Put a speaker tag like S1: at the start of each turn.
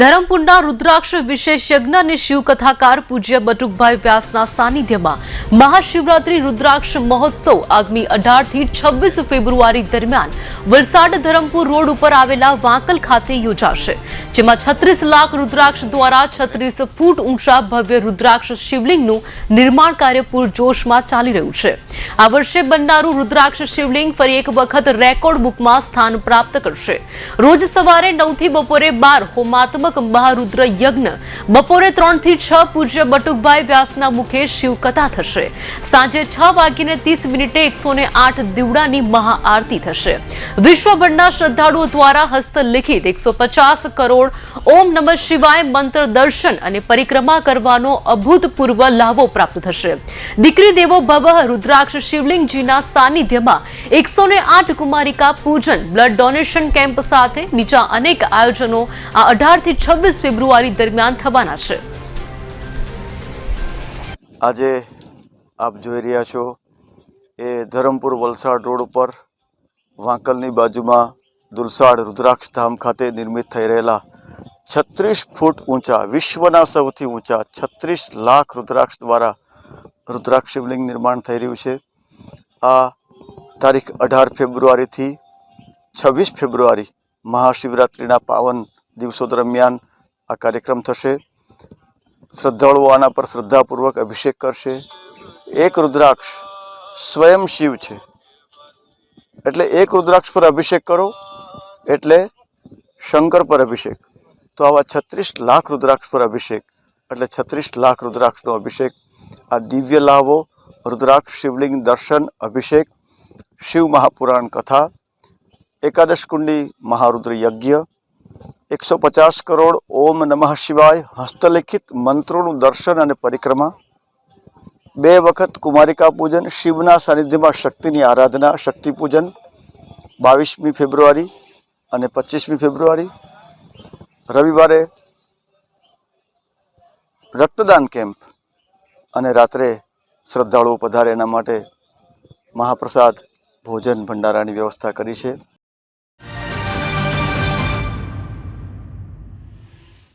S1: ધરમપુરના રુદ્રાક્ષ વિશેષ યજ્ઞ અને શિવકથાકાર પૂજ્ય બટુકભાઈ વ્યાસના સાનિધ્યમાં મહાશિવરાત્રી રુદ્રાક્ષ મહોત્સવ આગામી અઢારથી છવ્વીસ ફેબ્રુઆરી દરમિયાન વલસાડ ધરમપુર રોડ ઉપર આવેલા વાંકલ ખાતે યોજાશે, જેમાં છત્રીસ લાખ રુદ્રાક્ષ દ્વારા છત્રીસ ફૂટ ઊંચા ભવ્ય રુદ્રાક્ષ શિવલિંગનું નિર્માણ કાર્ય પૂરજોશમાં ચાલી રહ્યું છે. આ વર્ષે બનનારું રુદ્રાક્ષ શિવલિંગ ફરી એક વખત રેકોર્ડ બુકમાં સ્થાન પ્રાપ્ત કરશે. રોજ સવારે નવથી બપોરે બાર હોમાત્મક મહારુદ્ર યજ્ઞ. બપોરે ત્રણથી છ પૂજ્ય બટુકભાઈ વ્યાસના મુખે શિવકથા થશે. સાંજે છ વાગીને ત્રીસ મિનિટે એકસો ને આઠ દીવડાની મહાઆરતી થશે. વિશ્વભરના શ્રદ્ધાળુઓ દ્વારા હસ્તલિખિત એકસો પચાસ કરોડ ઓમ નમઃ શિવાય મંત્ર દર્શન અને પરિક્રમા કરવાનો અભૂતપૂર્વ લાભો પ્રાપ્ત થશે. દીકરી દેવો ભવ રુદ્રાક્ષ શિવલિંગજીના સાનિધ્યમાં એકસો ને આઠ કુમારિકા પૂજન, બ્લડ ડોનેશન કેમ્પ સાથે બીજા અનેક આયોજનો આ અઢાર થી છવ્વીસ ફેબ્રુઆરી દરમિયાન થવાના છે.
S2: આજે આપ જોઈ રહ્યા છો એ ધરમપુર વલસાડ રોડ ઉપર વાંકલની બાજુમાં દુલસાડ રુદ્રાક્ષ ધામ ખાતે નિર્મિત થઈ રહેલા છત્રીસ ફૂટ ઊંચા, વિશ્વના સૌથી ઊંચા છત્રીસ લાખ રુદ્રાક્ષ દ્વારા રુદ્રાક્ષ શિવલિંગ નિર્માણ થઈ રહ્યું છે. આ તારીખ અઢાર ફેબ્રુઆરીથી છવ્વીસ ફેબ્રુઆરી મહાશિવરાત્રિના પાવન દિવસો દરમિયાન આ કાર્યક્રમ થશે. શ્રદ્ધાળુઓ આના પર શ્રદ્ધાપૂર્વક અભિષેક કરશે. એક રુદ્રાક્ષ સ્વયં શિવ છે. એટલે એક રુદ્રાક્ષ પર અભિષેક કરો, એટલે શંકર પર અભિષેક. તો આવા છત્રીસ લાખ રુદ્રાક્ષ પર અભિષેક, એટલે છત્રીસ લાખ રુદ્રાક્ષનો અભિષેક. આ દિવ્ય લાવો, રુદ્રાક્ષ, શિવલિંગ, દર્શન, અભિષેક, શિવ મહાપુરાણ કથા, એકાદશ કુંડી, મહારુદ્ર યજ્ઞ એકસો પચાસ કરોડ ઓમ નમઃ શિવાય હસ્તલિખિત મંત્રોનું દર્શન અને પરિક્રમા. બે વખત કુમારિકા પૂજન, શિવના સાનિધ્યમાં શક્તિની આરાધના, શક્તિ પૂજન. બાવીસમી ફેબ્રુઆરી અને પચીસમી ફેબ્રુઆરી. રવિવારે રક્તદાન કેમ્પ અને રાત્રે શ્રદ્ધાળુઓ પધારે એના માટે મહાપ્રસાદ ભોજન ભંડારાની વ્યવસ્થા કરી છે.